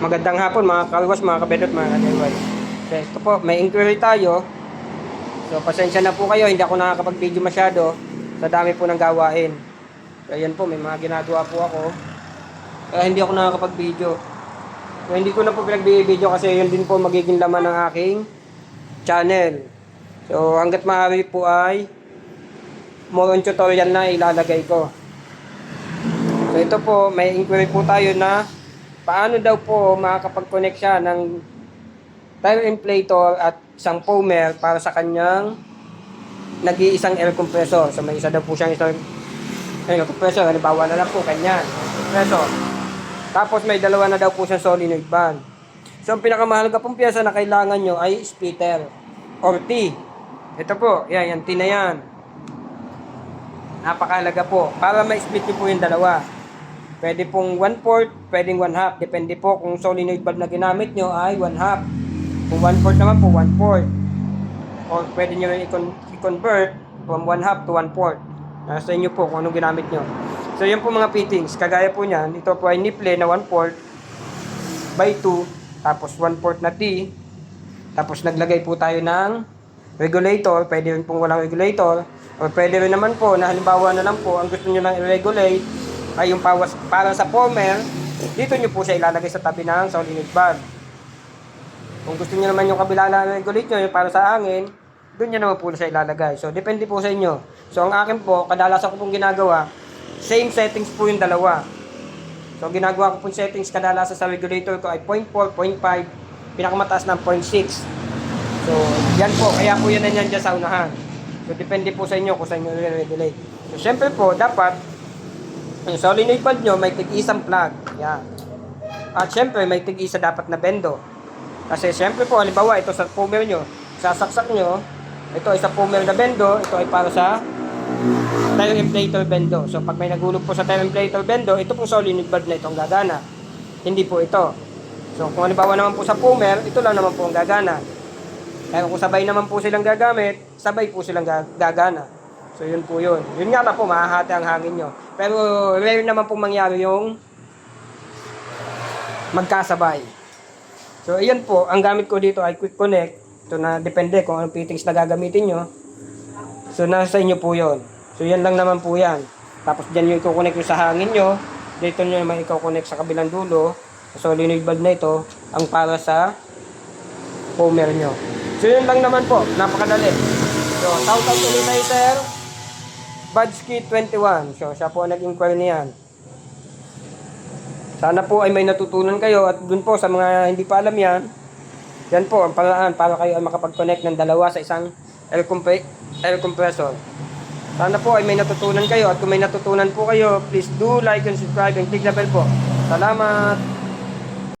Magandang hapon mga kalwas, mga kabedot, mga kadiway. So, ito po, may inquiry tayo. So, pasensya na po kayo, hindi ako nakakapag-video masyado sa dami po ng gawain. So, ayan po, may mga ginagawa po ako. Kaya hindi ako nakakapag-video. So, hindi ko na po pinag-video kasi yun din po magiging laman ng aking channel. So, hanggat maaari po ay more on tutorial na ilalagay ko. So, ito po, may inquiry po tayo na paano daw po makakapag-connect siya ng tire inflator at isang foamer para sa kanyang nag-iisang air compressor. So may isa daw po siyang isang air compressor. Halimbawa na lang po kanyan. Compressor. Tapos may dalawa na daw po siyang solenoid valve. So ang pinakamahalaga pong piyesa na kailangan nyo ay splitter or T. Ito po, yan, yan, T na yan. Napakahalaga po. Para ma-split nyo po yung dalawa. Pwede pong 1 fourth, pwedeng 1 half. Depende po kung solenoid valve na ginamit nyo ay 1 half. Kung 1 fourth naman po, 1 fourth. O pwede nyo rin i-con- i-convert from 1 half to 1 fourth. Nasa inyo po kung anong ginamit nyo. So yun po mga fittings. Kagaya po niyan, ito po ay nipple na 1 fourth by 2. Tapos 1 fourth na T. Tapos naglagay po tayo ng regulator. Pwede rin pong walang regulator. O pwede rin naman po na halimbawa na lang po, ang gusto nyo lang i-regulate ay yung pawas, para sa former, dito nyo po siya ilalagay sa tabi ng solenoid valve. Kung gusto nyo naman yung kabila na regulate nyo, yung para sa hangin, doon nyo naman po siya ilalagay. So, depende po sa inyo. So, ang akin po, kadalasan ko pong ginagawa, same settings po yung dalawa. So, ginagawa ko pong settings kadalasan sa regulator ko ay 0.4, 0.5, pinakamataas ng 0.6. So, yan po. Kaya po yan nandiyan dyan sa unahan. So, depende po sa inyo kung saan nyo i-regulate. So, syempre po, dapat, yung solenoid valve nyo, may tig-isang plug. Yan. At syempre, may tig-isa dapat na bendo. Kasi syempre po, halimbawa, ito sa pumer nyo, sasaksak nyo, ito ay sa pumer na bendo, ito ay para sa tire inflator bendo. So, pag may nagulog po sa tire inflator bendo, ito pong solenoid valve na itong gagana. Hindi po ito. So, kung halimbawa naman po sa pumer, ito lang naman po ang gagana. Pero kung sabay naman po silang gagamit, sabay po silang ga- gagana. So, yun po yun. Yun nga lang po, mahahati ang hangin nyo. Pero, rare naman po mangyari yung magkasabay. So, ayan po, ang gamit ko dito ay quick connect. Ito na, depende kung anong fittings na gagamitin nyo. So, nasa inyo po yon. So, yan lang naman po yan. Tapos, dyan yung i-connect nyo sa hangin nyo. Dito nyo naman i-connect sa kabilang dulo. So, solenoid valve na ito, ang para sa foamer nyo. So, yun lang naman po. Napakadali. So, shout out ulit tayo, sir. Budski 21. So, siya po nag-inquire niyan. Sana po ay may natutunan kayo at dun po sa mga hindi pa alam yan, yan po ang paraan para kayo ay makapag-connect ng dalawa sa isang air, compre- air compressor. Sana po ay may natutunan kayo at kung may natutunan po kayo, please do like and subscribe and click the bell po. Salamat!